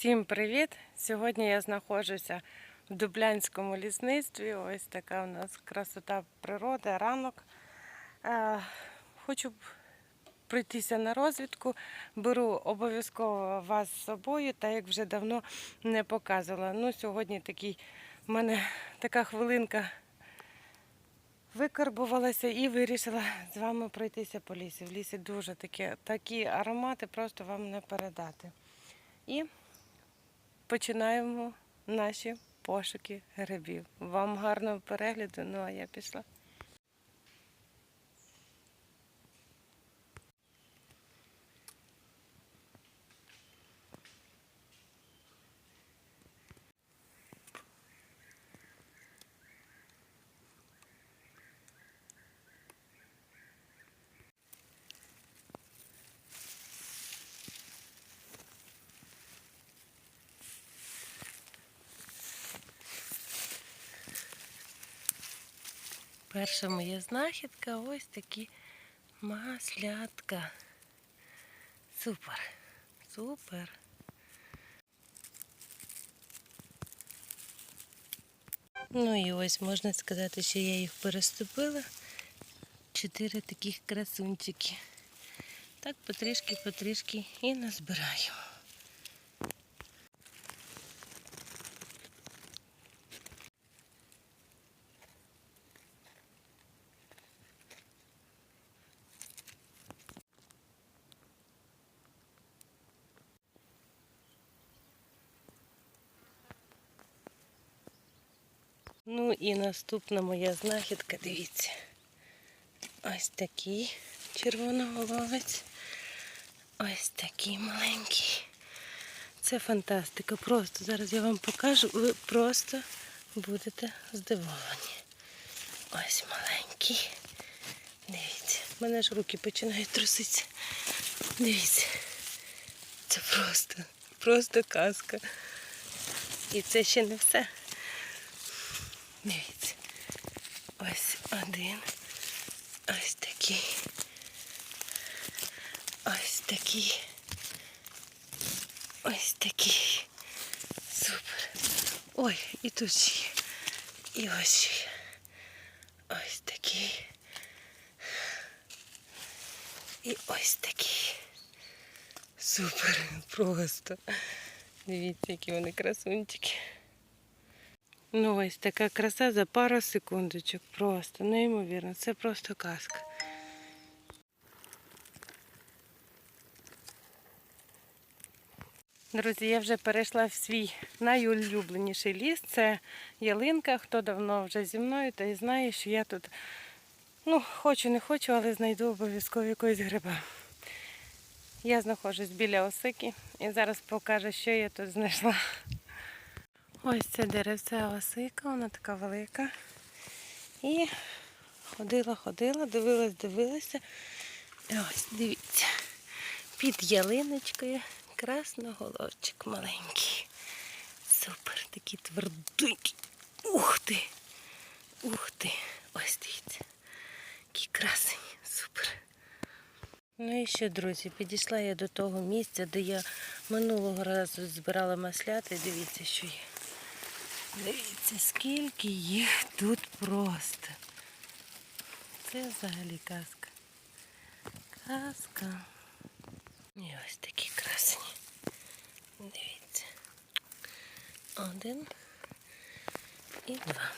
Всім привіт! Сьогодні я знаходжуся в Дублянському лісництві. Ось така у нас красота природи, ранок. Е, Хочу пройтися на розвідку. Беру обов'язково вас з собою, та як вже давно не показувала. Ну, сьогодні такий в мене така хвилинка викарбувалася і вирішила з вами пройтися по лісі. В лісі дуже такі, такі аромати, просто вам не передати. І починаємо наші пошуки грибів. Вам гарного перегляду, ну а я пішла. Перша моя знахідка ось такі маслятка. Супер, супер. Ну і ось можна сказати, що я їх переступила. Чотири таких красунчики. Так потрішки-потрішки і назбираємо. Ну і наступна моя знахідка, дивіться. Ось такий червоноголовець. Ось такий маленький. Це фантастика. Просто зараз я вам покажу, ви просто будете здивовані. Ось маленький. Дивіться, в мене ж руки починають труситися. Дивіться. Це просто, просто казка. І це ще не все. Дивіться. Ось один. Ось такий. Ось такий. Ось такий. Супер. Ой, і тут ще. є. І ось ще. є. Ось такий. І ось такий. Супер. Просто. Дивіться, які вони красунчики. Ну, ось така краса за пару секундочок. Просто неймовірно. Це просто казка. Друзі, я вже перейшла в свій найулюбленіший ліс. Це ялинка. Хто давно вже зі мною, той знає, що я тут ну, хочу, не хочу, але знайду обов'язково якогось гриба. Я знаходжусь біля осики і зараз покажу, що я тут знайшла. Ось це деревце осика, вона така велика. І ходила, ходила, дивилась, дивилася. Ось, дивіться, під ялиночкою красноголовчик маленький. Супер, такий тверденький. Ух ти! Ух ти! Ось дивіться. Який красень, супер. Ну і ще, друзі, підійшла я до того місця, де я минулого разу збирала масляти. Дивіться, що є. Дивіться, скільки їх тут просто. Це взагалі казка. Казка. І ось такі красені. Дивіться. Один і два.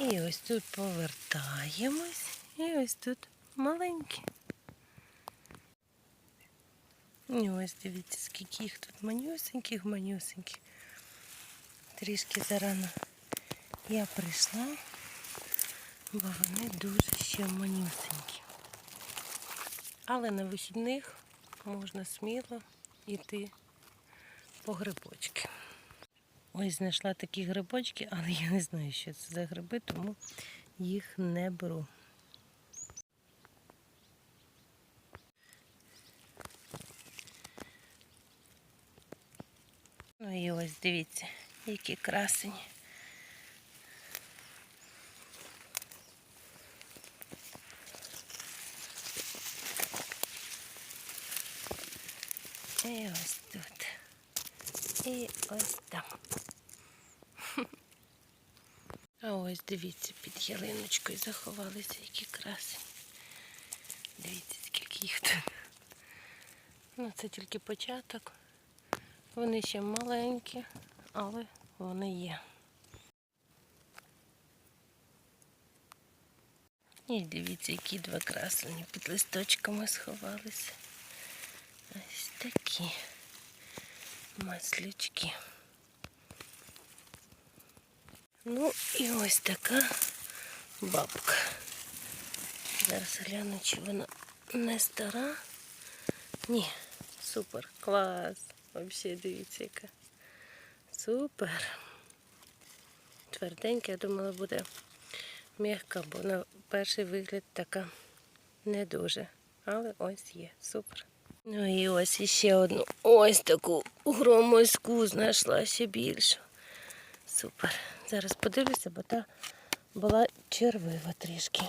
І ось тут повертаємось. І ось тут маленькі. І ось дивіться, скільки їх тут манюсеньких, манюсеньких. Трішки зарано я прийшла, бо вони дуже ще манюсенькі. Але на вихідних можна сміло йти по грибочки. Ось знайшла такі грибочки, але я не знаю, що це за гриби, тому їх не беру. Ну і ось дивіться, які красені. І ось тут. І ось там. А ось дивіться, під ялиночкою заховалися які красені. Дивіться, скільки їх тут. Ну, це тільки початок. Вони ще маленькі, але вони є. І дивіться, які два красені під листочками сховалися. Ось такі маслючки. Ну і ось така бабка. Зараз гляну, чи вона не стара. Ні, супер, клас. Взагалі дивіться яка. Супер. Тверденька, я думала, буде м'яка, бо на перший вигляд така не дуже. Але ось є, супер. Ну і ось іще одну ось таку громоську знайшла ще більшу. Супер. Зараз подивлюся, бо та була червива трішки.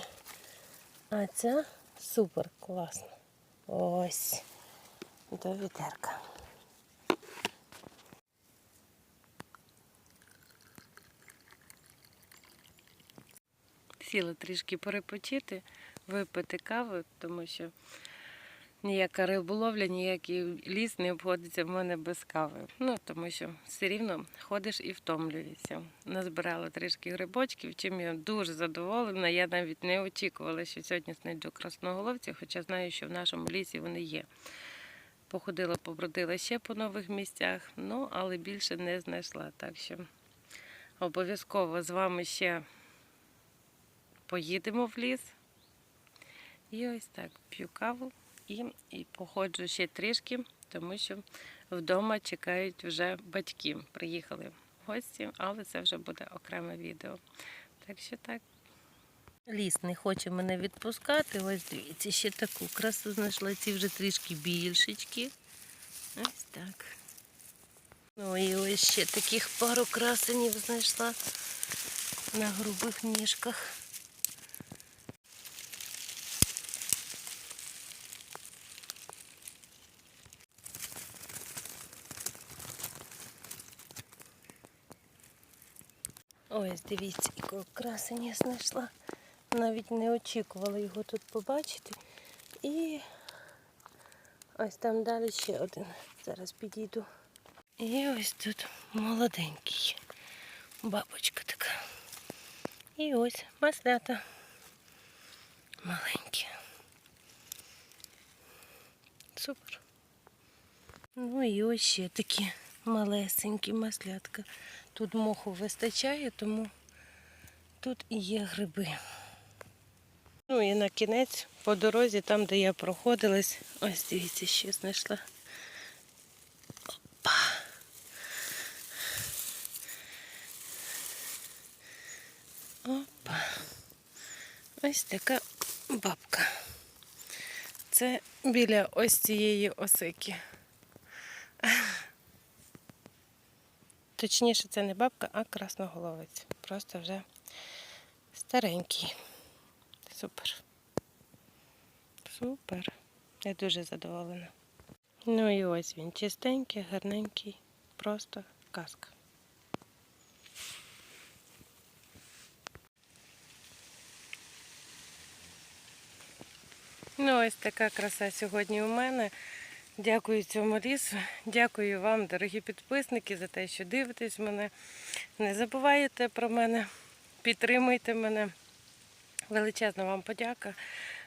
А ця супер класна. Ось. До відерка. Сіла трішки перепочити, випити каву, тому що ніяка риболовля, ніякий ліс не обходиться в мене без кави. Ну, тому що все рівно ходиш і втомлюєшся. Назбирала трішки грибочків, чим я дуже задоволена. Я навіть не очікувала, що сьогодні знайду красноголовці, хоча знаю, що в нашому лісі вони є. Походила, побродила ще по нових місцях, ну, але більше не знайшла. Так що обов'язково з вами ще поїдемо в ліс. І ось так п'ю каву і, і походжу ще трішки, тому що вдома чекають вже батьки. Приїхали гості, але це вже буде окреме відео. Так що так. Ліс не хоче мене відпускати. Ось дивіться, ще таку красу знайшла. Ці вже трішки більшечки. Ось так. Ну і ось ще таких пару красенів знайшла на грубих ніжках. Ось дивіться, якого красення знайшла. Навіть не очікувала його тут побачити. І ось там далі ще один. Зараз підійду. І ось тут молоденький. Бабочка така. І ось маслята. Маленькі. Супер. Ну і ось ще такі малесенькі маслятка. Тут моху вистачає, тому тут і є гриби. Ну і на кінець по дорозі, там, де я проходилась, ось дивіться, що знайшла. Опа. Опа. Ось така бабка. Це біля ось цієї осики. Точніше, це не бабка, а красноголовець. Просто вже старенький. Супер. Супер. Я дуже задоволена. Ну і ось він чистенький, гарненький, просто казка. Ну, ось така краса сьогодні у мене. Дякую цьому лісу. Дякую вам, дорогі підписники, за те, що дивитесь мене. Не забувайте про мене, підтримуйте мене. Величезна вам подяка.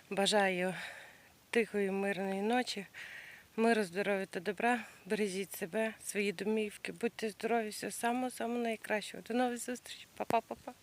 Бажаю тихої, мирної ночі, миру, здоров'я та добра. Бережіть себе, свої домівки, будьте здорові, всього самого самого найкращого. До нових зустрічей. Па-па-па-па.